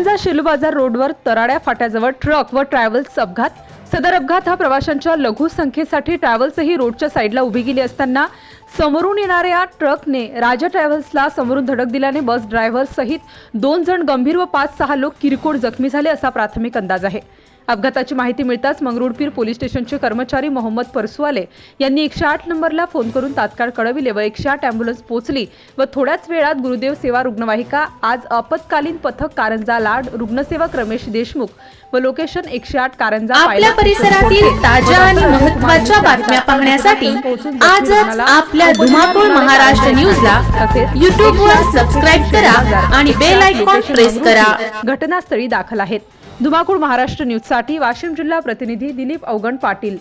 कारंजा शेलूबाजार रोडवर तराड्या फाट्याजवळ ट्रक व ट्रॅव्हल्स अपघात. सदर अपघात हा प्रवाशांच्या लघु संख्येसाठी ट्रॅव्हल्सही रोडच्या साईडला उभी गेली असताना समोरून येणाऱ्या ट्रकने राजा ट्रॅव्हल्सला समोरून धडक दिल्याने बस ड्रायव्हर सहित दोन जण गंभीर व पाच सहा लोक किरकोळ जखमी झाले असा प्राथमिक अंदाज आहे. अपघाताची माहिती मिळताच मंगरुळपीर पोलीस स्टेशनचे कर्मचारी मोहम्मद परसुवाले यांनी एकशे आठ नंबरला फोन करून तात्काळ कळविले व एकशे आठ अँब्युलन्स पोहोचली व थोड्याच वेळात गुरुदेव सेवा रुग्णवाहिका आज आपत्कालीन पथक कारंजा लाड रुग्णसेवक रमेश देशमुख व लोकेशन एकशे आठ कारंजा आपल्या परिसरातील. ताज्या आणि रुग्णालयात बातम्या पाहण्यासाठी रुग्णाला आपल्या धुमाकूळ महाराष्ट्र न्यूजला युट्यूबवर सबस्क्राईब करा आणि बेल आयकॉन प्रेस करा. घटनास्थळी दाखल आहेत. धुमाकूळ महाराष्ट्र न्यूजसाठी वाशिम जिल्हा प्रतिनिधी दिलीप अवगण पाटील.